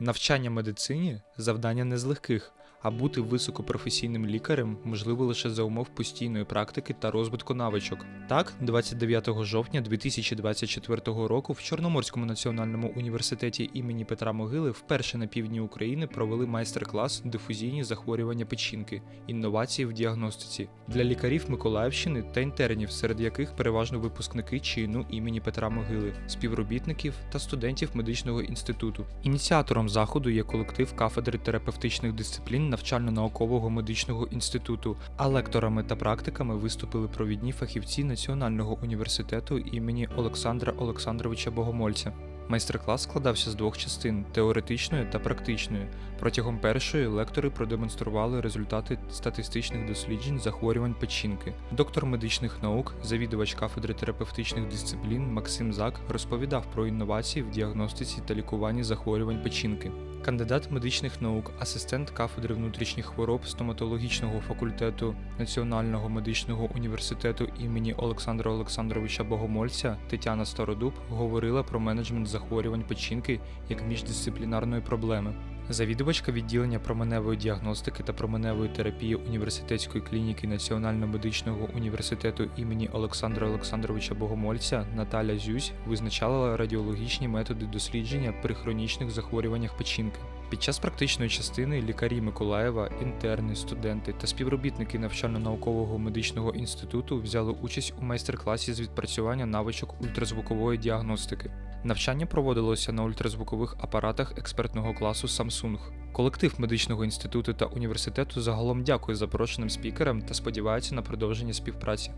Навчання медицині завдання не з легких, а бути високопрофесійним лікарем можливо лише за умов постійної практики та розвитку навичок. Так, 29 жовтня 2024 року в Чорноморському національному університеті імені Петра Могили вперше на півдні України провели майстер-клас дифузійні захворювання печінки, інновації в діагностиці для лікарів Миколаївщини та інтернів, серед яких переважно випускники чину імені Петра Могили, співробітників та студентів медичного інституту. Ініціатором заходу є колектив кафедри терапевтичних дисциплін навчально-наукового медичного інституту, а лекторами та практиками виступили провідні фахівці Національного університету імені Олександра Олександровича Богомольця. Майстер-клас складався з двох частин теоретичної та практичної. Протягом першої лектори продемонстрували результати статистичних досліджень захворювань печінки. Доктор медичних наук, завідувач кафедри терапевтичних дисциплін Максим Зак розповідав про інновації в діагностиці та лікуванні захворювань печінки. Кандидат медичних наук, асистент кафедри внутрішніх хвороб стоматологічного факультету Національного медичного університету імені Олександра Олександровича Богомольця Тетяна Стародуб говорила про менеджмент захворювань печінки як міждисциплінарної проблеми. Завідувачка відділення променевої діагностики та променевої терапії університетської клініки Національного медичного університету імені Олександра Олександровича Богомольця Наталя Зюсь визначала радіологічні методи дослідження при хронічних захворюваннях печінки. Під час практичної частини лікарі Миколаєва, інтерни, студенти та співробітники навчально-наукового медичного інституту взяли участь у майстер-класі з відпрацювання навичок ультразвукової діагностики. Навчання проводилося на ультразвукових апаратах експертного класу Samsung. Колектив медичного інституту та університету загалом дякує запрошеним спікерам та сподівається на продовження співпраці.